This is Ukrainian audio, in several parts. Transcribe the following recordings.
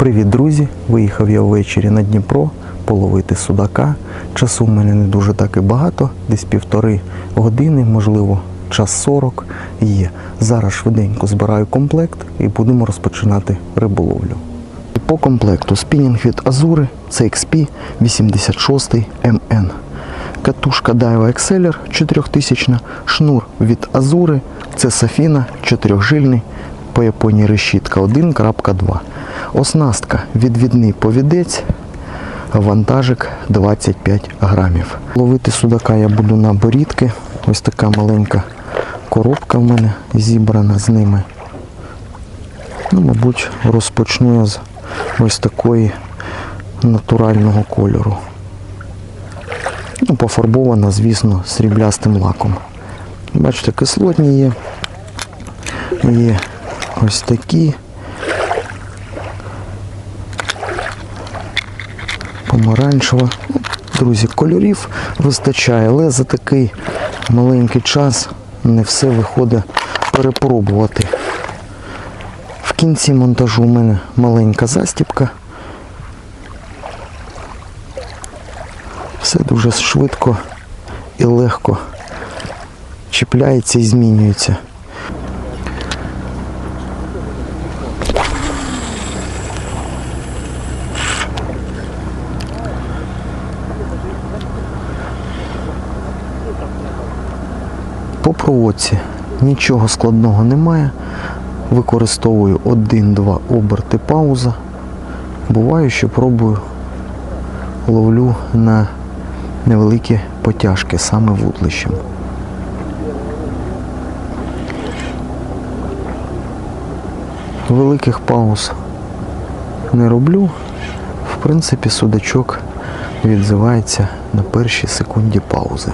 Привіт, друзі! Виїхав я ввечері на Дніпро половити судака. Часу в мене не дуже так і багато, десь півтори години, можливо, час 40 є. Зараз швиденько збираю комплект і будемо розпочинати риболовлю. По комплекту спінінг від Азури CXP 86 MN. Катушка Daiwa Exceller 4000, шнур від Азури, це Сафіна 4-жильний, по Японії решітка 1.2. Оснастка відвідний повідець, вантажик 25 грамів. Ловити судака я буду на борідки. Ось така маленька коробка в мене зібрана з ними. Ну, мабуть, розпочну я з ось такої натурального кольору. Ну, пофарбована, звісно, сріблястим лаком. Бачите, кислотні є. Є ось такі. Помаранчева. Ну, Друзі, кольорів вистачає, але за такий маленький час не все виходить перепробувати. В кінці монтажу у мене маленька застіпка. Все дуже швидко і легко чіпляється і змінюється. По проводці нічого складного немає. Використовую 1-2 оберти пауза. Буває, що пробую ловлю на невеликі потяжки саме вудлищем. Великих пауз не роблю. В принципі, судачок відзивається на першій секунді паузи.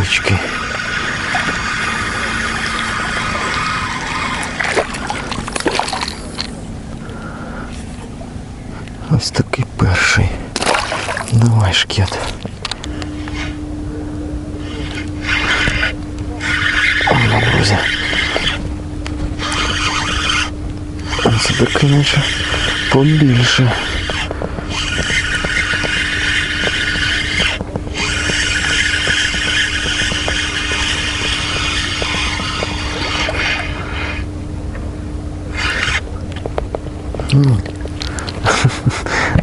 Невеличкий. Ось такий перший. Давай, шкет. О, друзі. Це такий наче побільше. Ну,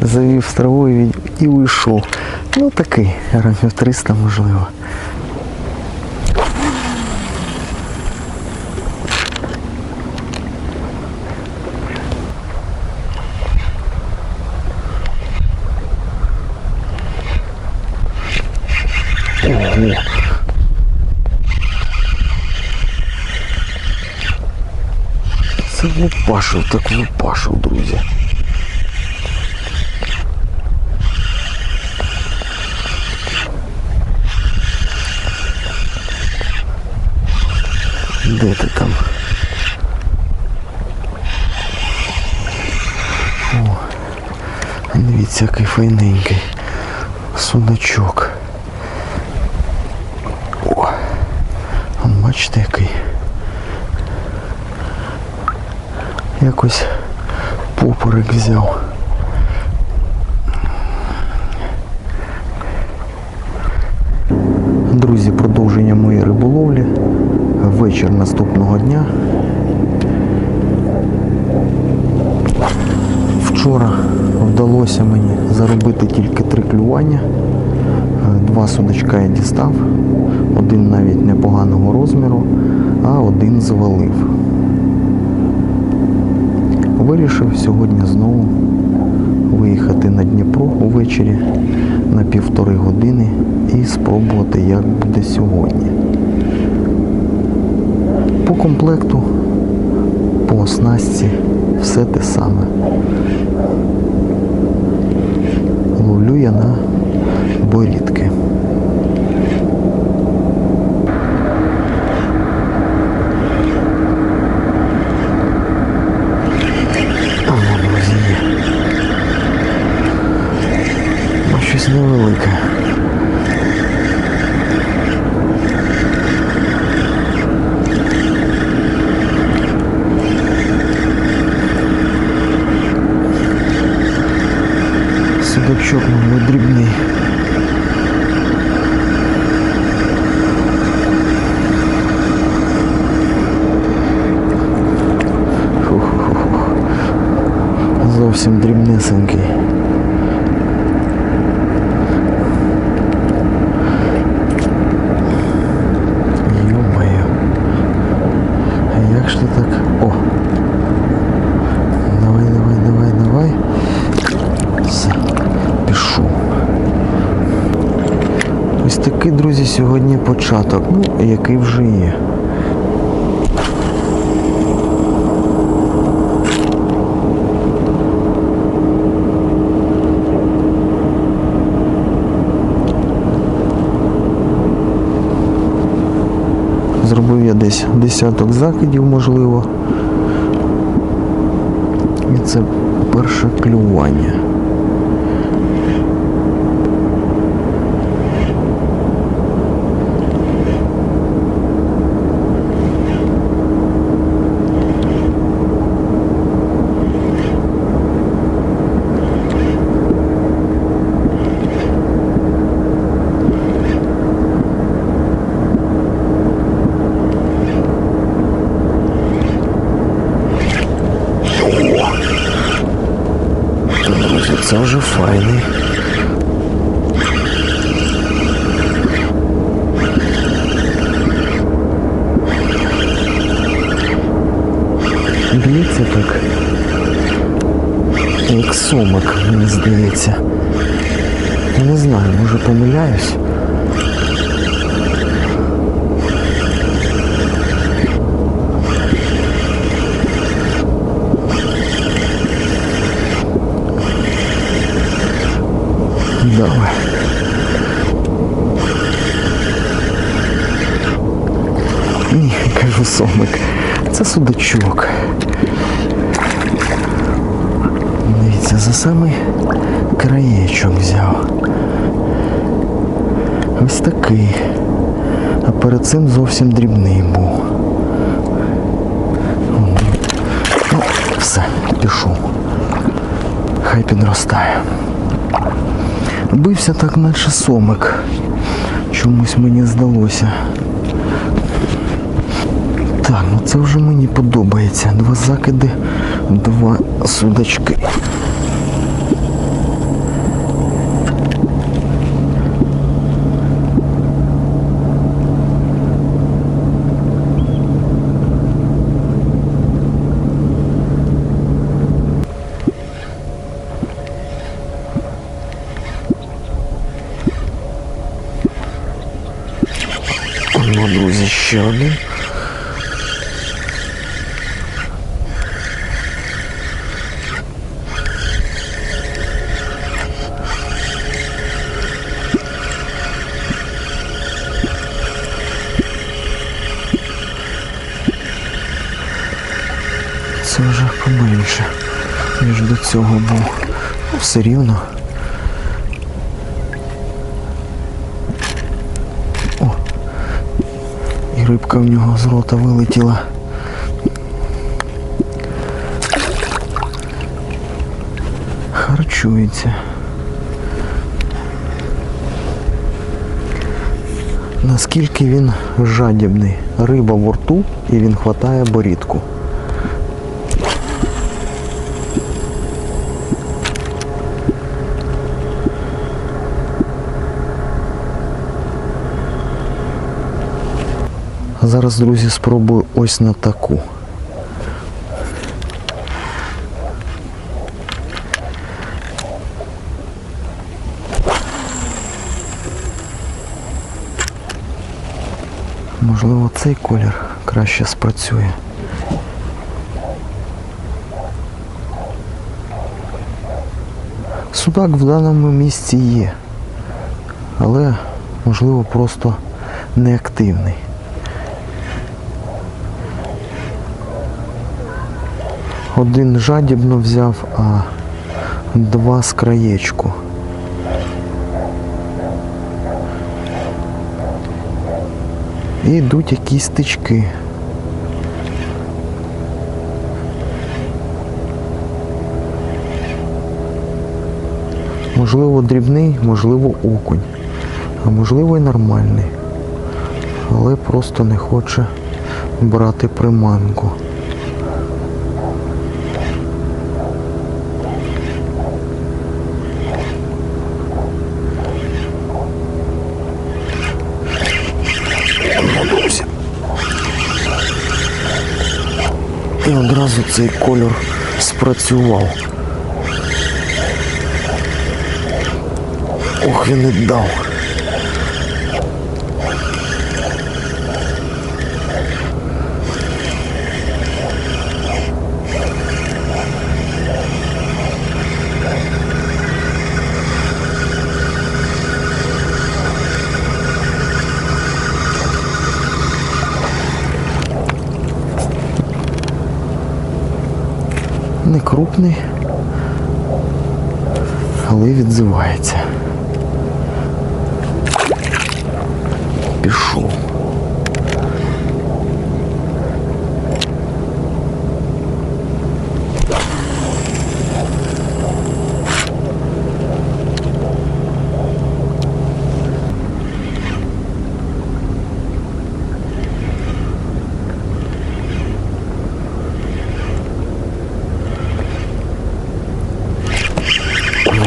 завів з травою і- уйшов. Ну такий, грамів 300 можливо. Це лупашив, так лупашив, друзі. Де ти там? О, дивіться, який файненький судачок. О, бачите який. Якось поперек взяв. Друзі, продовження моєї риболовлі. Вечір наступного дня. Вчора вдалося мені заробити тільки три клювання. Два судачка я дістав, один навіть непоганого розміру, а один завалив. Вирішив сьогодні знову виїхати на Дніпро увечері на півтори години і спробувати, як буде сьогодні. По комплекту, по оснастці все те саме. Ловлю я на борідки. Зовсім дрібнесенький. Йо-моє. Як ж ти так? О! Давай, давай, давай, давай. Все, пішов. Ось такий, друзі, сьогодні початок. Ну, який вже є. Зробив я десь десяток закидів, можливо. І це перше клювання. Друзі, це вже файний. Б'ється так. Як сомик, мені здається. Не знаю, може помиляюсь. Давай. Ні, кажу сомик. Це судачок. Дивіться, за самий краєчок взяв. Ось такий. А перед цим зовсім дрібний був. Ну, все, пішов. Хай підростає. Бився так, наче сомик. Чомусь мені здалося. Так, ну це вже мені подобається. Два закиди, два судачки. Ну, друзі, ще один. Це вже ніж до цього був. Все рівно. О, і рибка в нього з рота вилетіла. Харчується. Наскільки він жадібний. Риба в рту і він хватає борідку. Зараз, друзі, спробую ось на таку. Можливо, цей колір краще спрацює. Судак в даному місці є. але можливо просто неактивний. Один жадібно взяв, а два з краєчку. І йдуть якісь стички. Можливо, дрібний, можливо, окунь, а можливо і нормальний. Але просто не хоче брати приманку. Одразу цей кольор спрацював. Ох, він і дав. Не крупний, але відзивається. Пішов.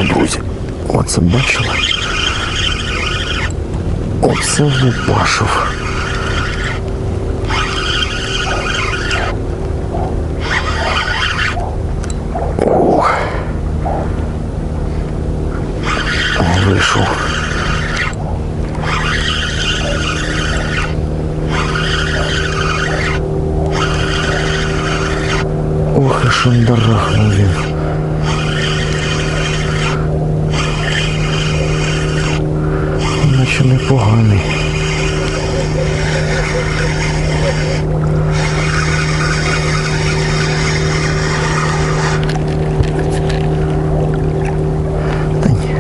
Ну, друзі, оце бачила? Оце влупашив. Ох. Вийшов. Ох, і шандарахнув він. Наче непоганий. Та ні.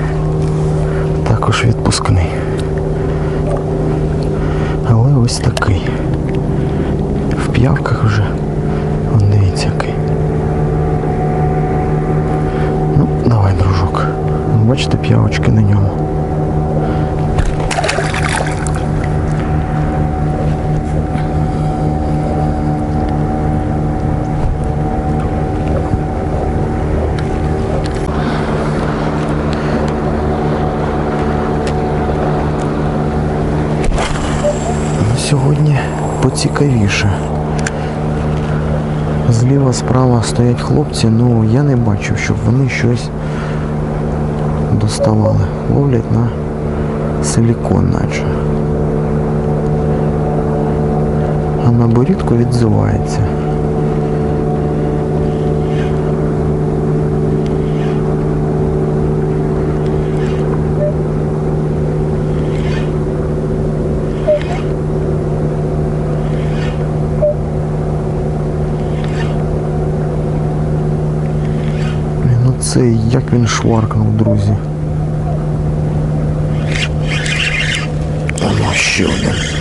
Також відпускний. Але ось такий. В п'явках вже. Он дивіться який. Ну, давай, дружок. Бачите п'явочки на ньому. Ну, Сьогодні поцікавіше. Зліва, справа стоять хлопці, ну я не бачив, щоб вони щось доставали. Ловлять на силікон наче. А на борідку відзивається. Це як він шваркнув, друзі. Оно ще один.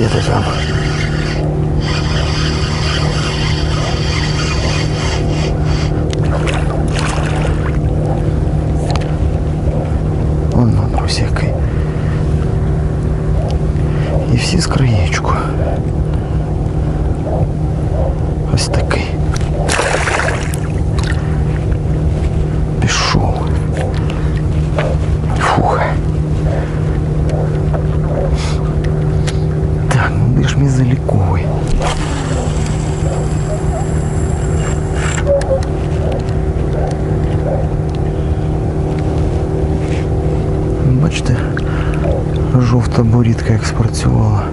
Ну, де ти там? Воно, друзі, який. І всі з краєчку. Ось такий. Пішов. Та борідка як спрацювала.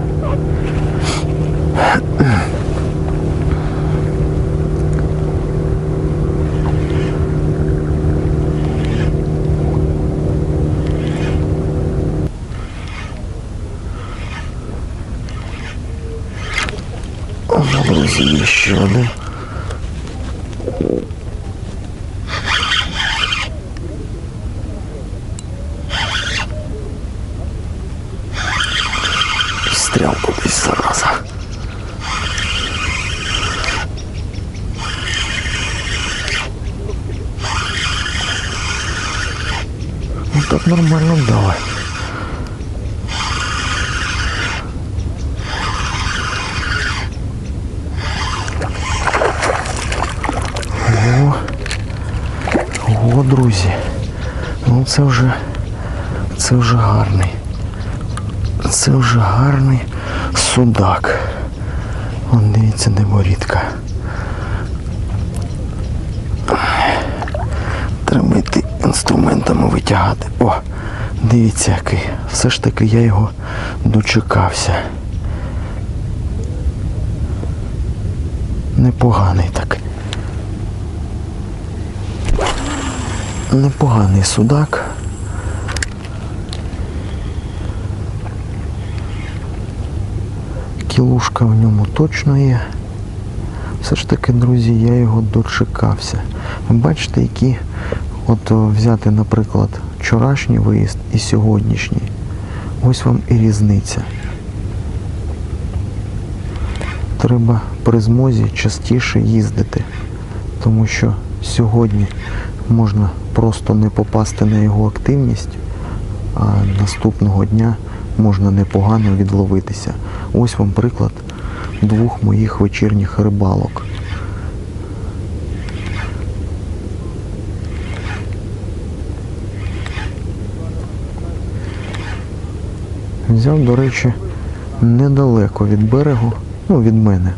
Друзі, ще один. Стрял кудись зараза. Ну так нормально давай. О, о, друзі. Ну це вже це вже гарний. Це вже гарний судак. Вон дивіться, де борідка. Треба йти інструментами витягати. О, дивіться який. Все ж таки я його дочекався. Непоганий так. Непоганий судак. Кілушка в ньому точно є. Все ж таки, друзі, я його дочекався. Бачите, які от взяти, наприклад, вчорашній виїзд і сьогоднішній. Ось вам і різниця. Треба при змозі частіше їздити, тому що сьогодні можна просто не попасти на його активність, а наступного дня можна непогано відловитися. Ось вам приклад двох моїх вечірніх рибалок. Взяв, до речі, недалеко від берегу, ну від мене.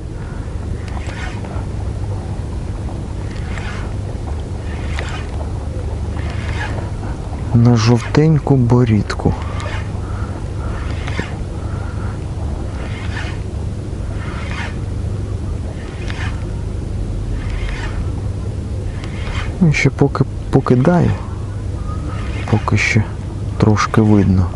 На жовтеньку борідку. Ну, Ще поки покидаю, поки ще трошки видно.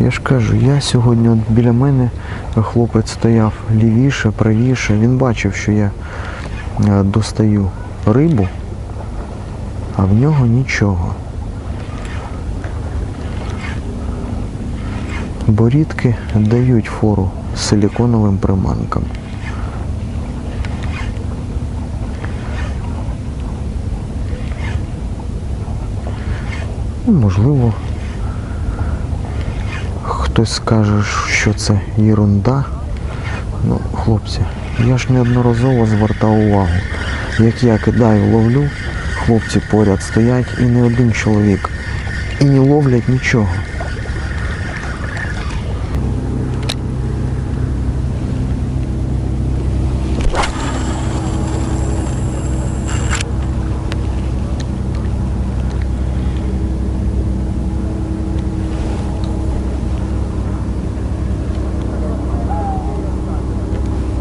Я ж кажу, я сьогодні от біля мене хлопець стояв лівіше, правіше. Він бачив, що я е, достаю рибу, а в нього нічого. Борідки дають фору силіконовим приманкам. Ну, Можливо, хтось скаже, що це єрунда. Ну, хлопці, я ж неодноразово звертав увагу. Як я кидаю, ловлю, хлопці поряд стоять і не один чоловік. І не ловлять нічого.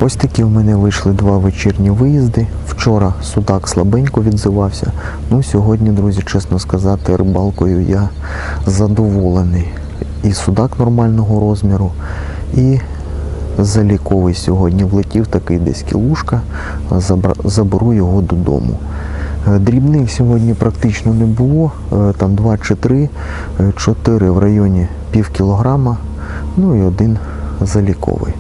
Ось такі в мене вийшли два вечірні виїзди. Вчора судак слабенько відзивався. Ну, сьогодні, друзі, чесно сказати, рибалкою я задоволений. І судак нормального розміру, і заліковий сьогодні влетів такий десь кілушка, заберу його додому. Е, Дрібних сьогодні практично не було, е, там 2 чи 3, 4 в районі пів кілограма, ну і один заліковий.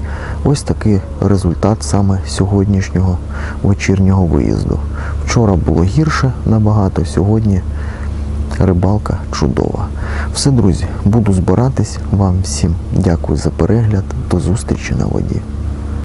Ось такий результат саме сьогоднішнього вечірнього виїзду. Вчора було гірше набагато, сьогодні рибалка чудова. Все, друзі, буду збиратись. Вам всім дякую за перегляд. До зустрічі на воді.